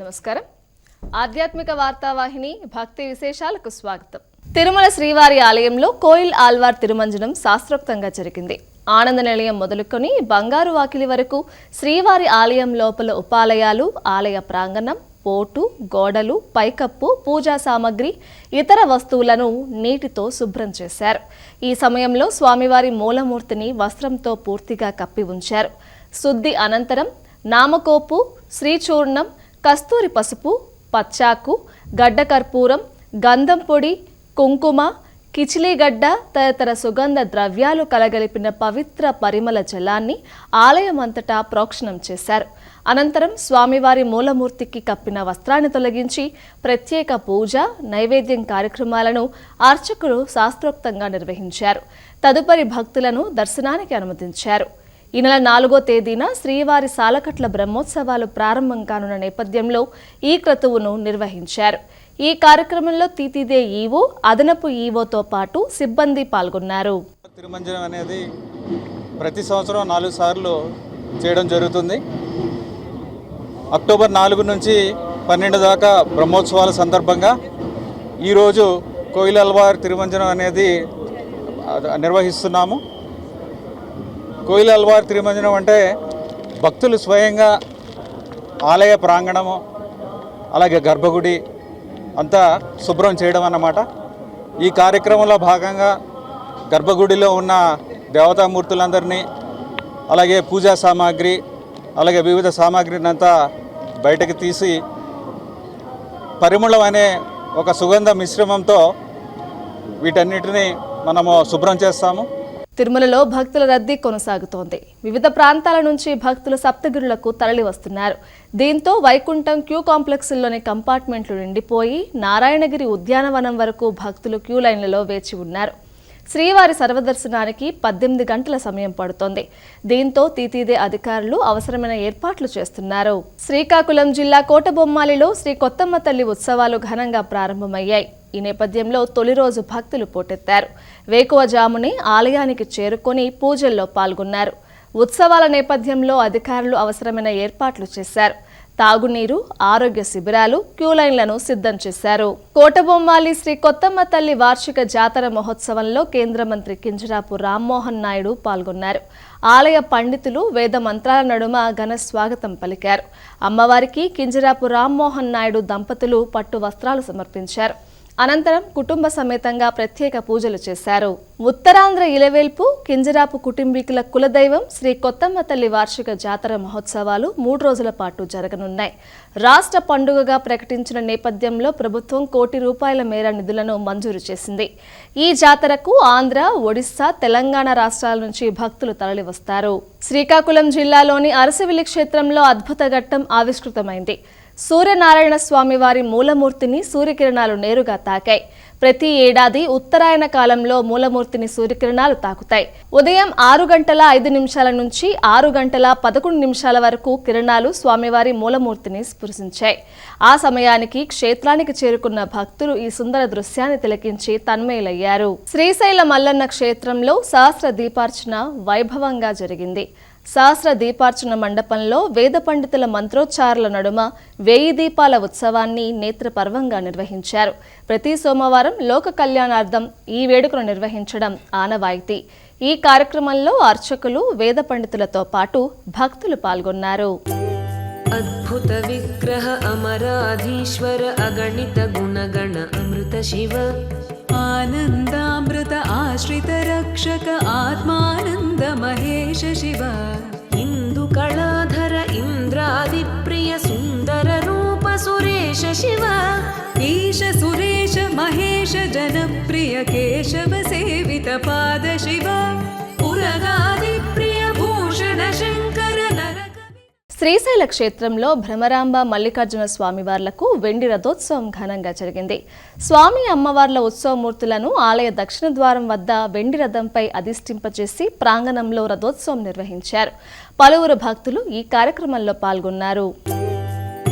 నమస్కారం. ఆధ్యాత్మిక వార్తావాహిని భక్తి విశేషాలకు స్వాగతం. తిరుమల శ్రీవారి ఆలయంలో కోయిల్ ఆల్వార్ తిరుమంజనం శాస్త్రోక్తంగా జరిగింది. ఆనంద నిలయం మొదలుకొని బంగారు వాకిలి వరకు శ్రీవారి ఆలయం లోపల ఉపాలయాలు ఆలయ ప్రాంగణం పోటు గోడలు పైకప్పు పూజా సామగ్రి ఇతర వస్తువులను నీటితో శుభ్రం చేశారు. ఈ సమయంలో స్వామివారి మూలమూర్తిని వస్త్రంతో పూర్తిగా కప్పి ఉంచారు. శుద్ధి అనంతరం నామకోపు శ్రీచూర్ణం కస్తూరి పసుపు పచ్చాకు గడ్డ కర్పూరం గంధం పొడి కుంకుమ కిచిలీగడ్డ తదితర సుగంధ ద్రవ్యాలు కలగలిపిన పవిత్ర పరిమళ జలాన్ని ఆలయమంతటా ప్రోక్షణం చేశారు. అనంతరం స్వామివారి మూలమూర్తికి కప్పిన వస్త్రాన్ని తొలగించి ప్రత్యేక పూజ నైవేద్యం కార్యక్రమాలను అర్చకులు శాస్త్రోక్తంగా నిర్వహించారు. తదుపరి భక్తులను దర్శనానికి అనుమతించారు. ఈ నెల నాలుగో తేదీన శ్రీవారి సాలకట్ల బ్రహ్మోత్సవాలు ప్రారంభం కానున్న నేపథ్యంలో ఈ క్రతువును నిర్వహించారు. ఈ కార్యక్రమంలో తీతిదే ఈవో అదనపు ఈవోతో పాటు సిబ్బంది పాల్గొన్నారు. తిరుమంజనం అనేది ప్రతి సంవత్సరం నాలుగు సార్లు చేయడం జరుగుతుంది. అక్టోబర్ నాలుగు నుంచి పన్నెండు దాకా బ్రహ్మోత్సవాల సందర్భంగా ఈరోజు కోయిలల్వార్ తిరుమంజనం అనేది నిర్వహిస్తున్నాము. కోయిల అల్వార్ తిరుమంజనం అంటే భక్తులు స్వయంగా ఆలయ ప్రాంగణము అలాగే గర్భగుడి అంతా శుభ్రం చేయడం అన్నమాట. ఈ కార్యక్రమంలో భాగంగా గర్భగుడిలో ఉన్న దేవతామూర్తులందరినీ అలాగే పూజా సామాగ్రి అలాగే వివిధ సామాగ్రిని అంతా బయటకు తీసి పరిమళం అనే ఒక సుగంధ మిశ్రమంతో వీటన్నిటినీ మనము శుభ్రం చేస్తాము. తిరుమలలో భక్తుల రద్దీ కొనసాగుతోంది. వివిధ ప్రాంతాల నుంచి భక్తులు సప్తగిరులకు తరలి వస్తున్నారు దీంతో వైకుంఠం క్యూ కాంప్లెక్స్లోని కంపార్ట్మెంట్లు నిండిపోయి నారాయణగిరి ఉద్యానవనం వరకు భక్తులు క్యూ లైన్లలో వేచి ఉన్నారు. శ్రీవారి సర్వదర్శనానికి పద్దెనిమిది గంటల సమయం పడుతోంది. దీంతో తీతీదే అధికారులు అవసరమైన ఏర్పాట్లు చేస్తున్నారు. శ్రీకాకుళం జిల్లా కోటబొమ్మాలిలో శ్రీ కొత్తమ్మ తల్లి ఉత్సవాలు ఘనంగా ప్రారంభమయ్యాయి. ఈ నేపథ్యంలో తొలి రోజు భక్తులు పోటెత్తారు. వేకువజామునే ఆలయానికి చేరుకొని పూజల్లో పాల్గొన్నారు. ఉత్సవాల నేపథ్యంలో అధికారులు అవసరమైన ఏర్పాట్లు చేశారు. తాగునీరు ఆరోగ్య శిబిరాలు క్యూ లైన్లను సిద్ధం చేశారు. కోటబొమ్మాలి శ్రీ కొత్తమ్మ తల్లి వార్షిక జాతర మహోత్సవంలో కేంద్ర మంత్రి కింజరాపు రామ్మోహన్ నాయుడు పాల్గొన్నారు. ఆలయ పండితులు వేద మంత్రాల నడుమ ఘన స్వాగతం పలికారు. అమ్మవారికి కింజరాపు రామ్మోహన్ నాయుడు దంపతులు పట్టు వస్త్రాలు సమర్పించారు. అనంతరం కుటుంబ సమేతంగా ప్రత్యేక పూజలు చేశారు. ఉత్తరాంధ్ర ఇలవేల్పు కింజరాపు కుటుంబీకుల కులదైవం శ్రీ కొత్తమ్మ తల్లి వార్షిక జాతర మహోత్సవాలు మూడు రోజుల పాటు జరగనున్నాయి. రాష్ట్ర పండుగగా ప్రకటించిన నేపథ్యంలో ప్రభుత్వం కోటి రూపాయల మేర నిధులను మంజూరు చేసింది. ఈ జాతరకు ఆంధ్ర ఒడిశా తెలంగాణ రాష్ట్రాల నుంచి భక్తులు తరలివస్తారు. శ్రీకాకుళం జిల్లాలోని అరసవిల్లి క్షేత్రంలో అద్భుత ఘట్టం ఆవిష్కృతమైంది. సూర్యనారాయణ స్వామి వారి మూలమూర్తిని సూర్యకిరణాలు నేరుగా తాకాయి. ప్రతి ఏడాది ఉత్తరాయణ కాలంలో మూలమూర్తిని సూర్యకిరణాలు తాకుతాయి. ఉదయం ఆరు గంటల ఐదు నిమిషాల నుంచి ఆరు గంటల పదకొండు నిమిషాల వరకు కిరణాలు స్వామివారి మూలమూర్తిని స్పృశించాయి. ఆ సమయానికి క్షేత్రానికి చేరుకున్న భక్తులు ఈ సుందర దృశ్యాన్ని తిలకించి తన్మయులయ్యారు. శ్రీశైల మల్లన్న క్షేత్రంలో సహస్ర దీపార్చన వైభవంగా జరిగింది. సహస్ర దీపార్చన మండపంలో వేద పండితుల మంత్రోచ్చారుల నడుమ వేయి దీపాల ఉత్సవాన్ని నేత్రపర్వంగా నిర్వహించారు ప్రతి సోమవారం లోక కళ్యాణార్థం ఈ వేడుకను నిర్వహించడం ఆనవాయితీ ఈ కార్యక్రమంలో అర్చకులు వేద పండితులతో పాటు భక్తులు పాల్గొన్నారు अद्भुत विग्रह अमराधीश्वर अगणित गुणगण अमृत शिव आनन्दामृत आश्रित रक्षक आत्मानन्द महेश शिव शिव ईश सुरेश महेश जनप्रिय केशव सेवित पाद शिव पुरगादिप्रिय भूषण शङ्कर नरक శ్రీశైల క్షేత్రంలో భ్రమరాంబ మల్లికార్జున స్వామివార్లకు వెండి రథోత్సవం ఘనంగా జరిగింది స్వామి అమ్మవార్ల ఉత్సవమూర్తులను ఆలయ దక్షిణ ద్వారం వద్ద వెండి రథంపై అధిష్ఠింపచేసి ప్రాంగణంలో రథోత్సవం నిర్వహించారు పలువురు భక్తులు ఈ కార్యక్రమంలో పాల్గొన్నారు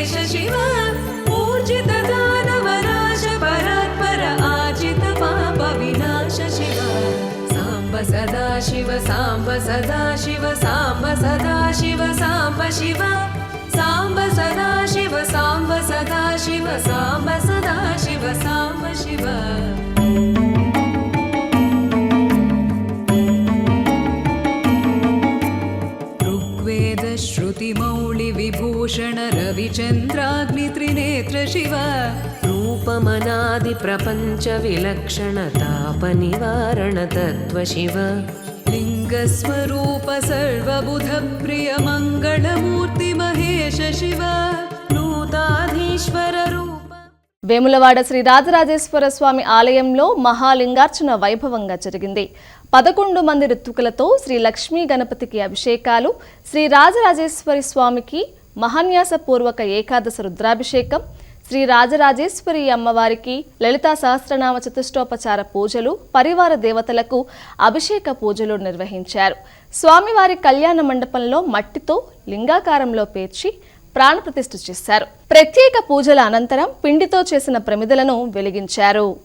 शिव ऊर्जित दानवनाश परात्पर आजित पाप विनाश शिव साम्ब सदा शिव साम्ब सदा शिव साम्ब सदा शिव साम्ब सदा शिव शिव త్రిచంద్రాగ్నిత్రినేత్ర శివ. రూపమనాది ప్రపంచ విలక్షణ తాప నివారణ తత్వ శివ. లింగస్వరూప సర్వబుధ ప్రియ మంగళమూర్తి మహేష శివ. నూతాధీశ్వర వేములవాడ శ్రీ రాజరాజేశ్వర స్వామి ఆలయంలో మహాలింగార్చన వైభవంగా జరిగింది. పదకొండు మంది రుత్తుకులతో శ్రీ లక్ష్మీ గణపతికి అభిషేకాలు శ్రీ రాజరాజేశ్వరి స్వామికి మహాన్యాసపూర్వక ఏకాదశ రుద్రాభిషేకం శ్రీ రాజరాజేశ్వరి అమ్మవారికి లలితా సహస్రనామ చతుష్టోపచార పూజలు పరివార దేవతలకు అభిషేక పూజలు నిర్వహించారు. స్వామివారి కళ్యాణ మండపంలో మట్టితో లింగాకారంలో పేర్చి ప్రాణప్రతిష్ఠ చేశారు. ప్రత్యేక పూజల అనంతరం పిండితో చేసిన ప్రమిదలను వెలిగించారు.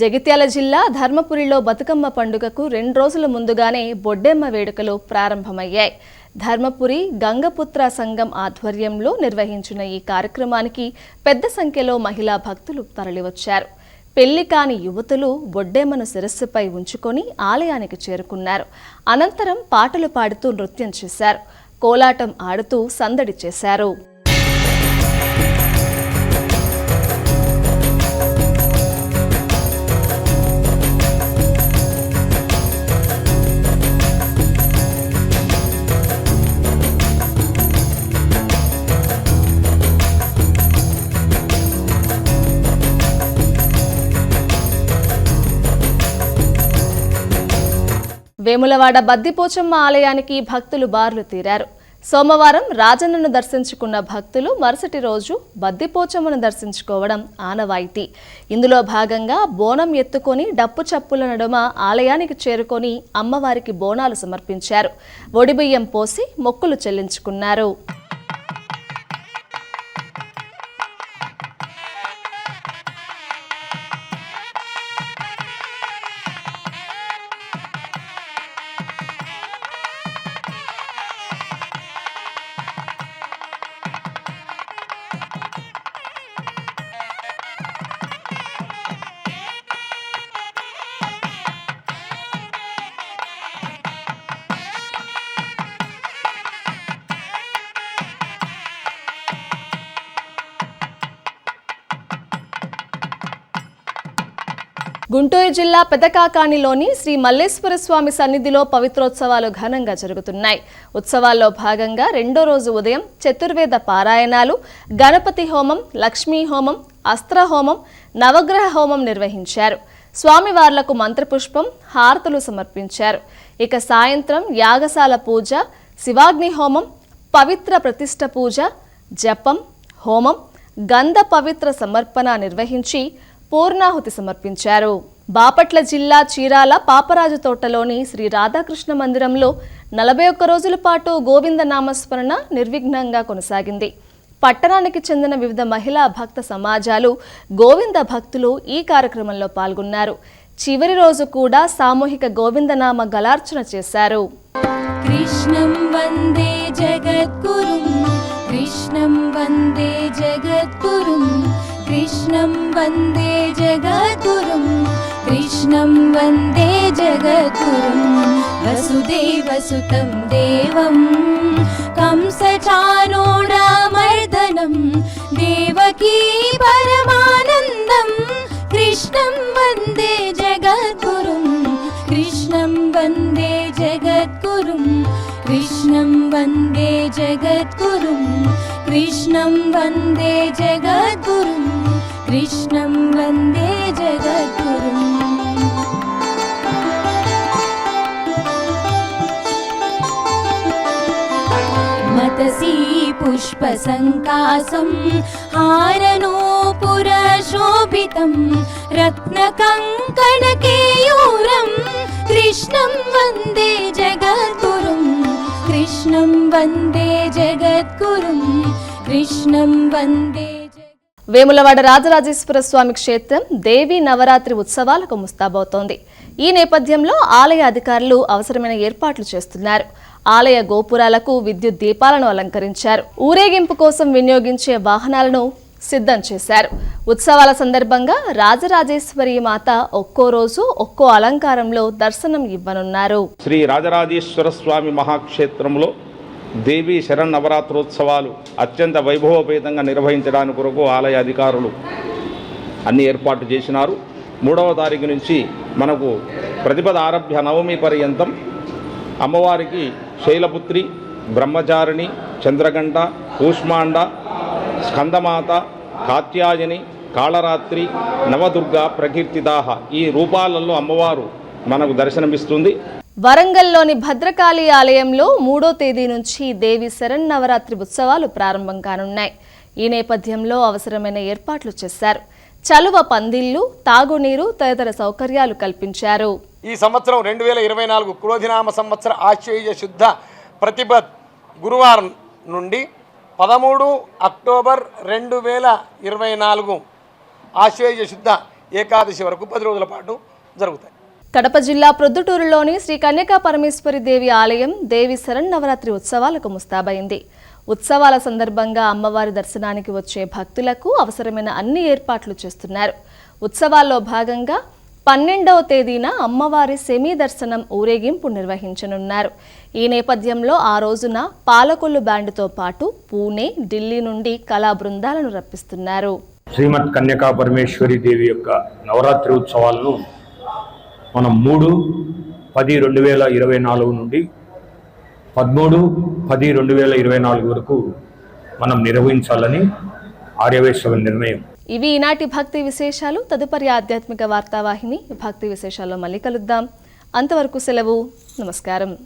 జగిత్యాల జిల్లా ధర్మపురిలో బతుకమ్మ పండుగకు రెండు రోజుల ముందుగానే బొడ్డెమ్మ వేడుకలు ప్రారంభమయ్యాయి. ధర్మపురి గంగపుత్ర సంఘం ఆధ్వర్యంలో నిర్వహించిన ఈ కార్యక్రమానికి పెద్ద సంఖ్యలో మహిళా భక్తులు తరలివచ్చారు. పెళ్ళి కాని యువతులు బొడ్డెమ్మను శిరస్సుపై ఉంచుకొని ఆలయానికి చేరుకున్నారు. అనంతరం పాటలు పాడుతూ నృత్యం చేశారు. కోలాటం ఆడుతూ సందడి చేశారు. వేములవాడ బద్దిపోచమ్మ ఆలయానికి భక్తులు బార్లు తీరారు. సోమవారం రాజన్నను దర్శించుకున్న భక్తులు మరుసటి రోజు బద్దిపోచమ్మను దర్శించుకోవడం ఆనవాయితీ. ఇందులో భాగంగా బోనం ఎత్తుకొని డప్పు చప్పుల నడుమ ఆలయానికి చేరుకొని అమ్మవారికి బోనాలు సమర్పించారు. ఒడిబియ్యం పోసి మొక్కులు చెల్లించుకున్నారు. గుంటూరు జిల్లా పెదకాకానిలోని శ్రీ మల్లేశ్వర స్వామి సన్నిధిలో పవిత్రోత్సవాలు ఘనంగా జరుగుతున్నాయి. ఉత్సవాల్లో భాగంగా రెండో రోజు ఉదయం చతుర్వేద పారాయణాలు గణపతి హోమం లక్ష్మీ హోమం అస్త్ర హోమం నవగ్రహ హోమం నిర్వహించారు. స్వామివార్లకు మంత్రపుష్పం హారతులు సమర్పించారు. ఇక సాయంత్రం యాగశాల పూజ శివాగ్ని హోమం పవిత్ర ప్రతిష్ట పూజ జపం హోమం గంధ పవిత్ర సమర్పణ నిర్వహించి పూర్ణాహుతి సమర్పించారు. బాపట్ల జిల్లా చీరాల పాపరాజు తోటలోని శ్రీ రాధాకృష్ణ మందిరంలో నలభై ఒక్క రోజుల పాటు గోవింద నామస్మరణ నిర్విఘ్నంగా కొనసాగింది. పట్టణానికి చెందిన వివిధ మహిళా భక్త సమాజాలు గోవింద భక్తులు ఈ కార్యక్రమంలో పాల్గొన్నారు. చివరి రోజు కూడా సామూహిక గోవిందనామ గలార్చన చేశారు. కృష్ణం వందే జగద్గురుం కృష్ణం వందే జగద్గురుం. कृष्णं वन्दे जगद्गुरुं कृष्णं वन्दे जगद्गुरुं वसुदेवसुतं देवं कंसचानोडामर्दनं देवकी परमानन्दं कृष्णं वन्दे जगद्गुरुं कृष्णं वन्दे जगद्गुरुं कृष्णं वन्दे जगद्गुरुं कृष्णं वन्दे जगद्गुरुं कृष्णं वन्दे जगद्गुरुम्। मतसि पुष्पसङ्कासं हारनूपुरशोभितं रत्नकङ्कणकेयूरं कृष्णं वन्दे जगद्गुरुं कृष्णं वन्दे जगद्गुरुं कृष्णं वन्दे వేములవాడ రాజరాజేశ్వర స్వామి క్షేత్రం దేవి నవరాత్రి ఉత్సవాలకు ముస్తాబవుతోంది. ఈ నేపథ్యంలో ఆలయ అధికారులు అవసరమైన ఏర్పాట్లు చేస్తున్నారు. ఆలయ గోపురాలకు విద్యుత్ దీపాలను అలంకరించారు. ఊరేగింపు కోసం వినియోగించే వాహనాలను సిద్ధం చేశారు. ఉత్సవాల సందర్భంగా రాజరాజేశ్వరి మాత ఒక్కో రోజు ఒక్కో అలంకారంలో దర్శనం ఇవ్వనున్నారు. శ్రీ రాజరాజేశ్వర స్వామి మహాక్షేత్రంలో దేవీ శరన్నవరాత్రోత్సవాలు అత్యంత వైభవపేతంగా నిర్వహించడానికి కొరకు ఆలయ అధికారులు అన్ని ఏర్పాటు చేసినారు. మూడవ తారీఖు నుంచి మనకు ప్రతిపద ఆరభ్య నవమి పర్యంతం అమ్మవారికి శైలపుత్రి బ్రహ్మచారిణి చంద్రగంట కూష్మాండ స్కందమాత కాత్యాయని కాళరాత్రి నవదుర్గ ప్రకీర్తిదాహ ఈ రూపాలలో అమ్మవారు మనకు దర్శనమిస్తుంది. వరంగల్లోని భద్రకాళి ఆలయంలో మూడో తేదీ నుంచి దేవి శరన్నవరాత్రి ఉత్సవాలు ప్రారంభం కానున్నాయి. ఈ నేపథ్యంలో అవసరమైన ఏర్పాట్లు చేశారు. చలువ పందిళ్ళు తాగునీరు తదితర సౌకర్యాలు కల్పించారు. ఈ సంవత్సరం రెండు వేల ఇరవై నాలుగు క్రోధినామ సంవత్సర ఆశ్చర్య శుద్ధ ప్రతిభ గురువారం నుండి పదమూడు అక్టోబర్ రెండు వేల ఇరవై నాలుగు ఆశ్చర్య శుద్ధ ఏకాదశి వరకు పది రోజుల పాటు జరుగుతాయి. కడప జిల్లా ప్రొద్దుటూరులోని శ్రీ కన్యకా పరమేశ్వరి దేవి ఆలయం దేవి శరన్నవరాత్రి ఉత్సవాలకు ముస్తాబైంది. ఉత్సవాల సందర్భంగా అమ్మవారి దర్శనానికి వచ్చే భక్తులకు అవసరమైన అన్ని ఏర్పాట్లు చేస్తున్నారు. ఉత్సవాల్లో భాగంగా పన్నెండవ తేదీన అమ్మవారి సెమీ దర్శనం ఊరేగింపు నిర్వహించనున్నారు. ఈ నేపథ్యంలో ఆ రోజున పాలకొల్లు బ్యాండ్తో పాటు పూణే ఢిల్లీ నుండి కళా బృందాలను రప్పిస్తున్నారు. శ్రీమద్ కన్యకా పరమేశ్వరి దేవి యొక్క నవరాత్రి ఉత్సవాలను మనం మూడు పది రెండు వేల ఇరవై నాలుగు నుండి పదమూడు పది రెండు వేల ఇరవై నాలుగు వరకు మనం నిర్వహించాలని ఆర్యవేశ్వర నిర్ణయం. ఇవి ఈనాటి భక్తి విశేషాలు. తదుపరి ఆధ్యాత్మిక వార్తావాహిని భక్తి విశేషాల్లో మళ్ళీ కలుద్దాం. అంతవరకు సెలవు. నమస్కారం.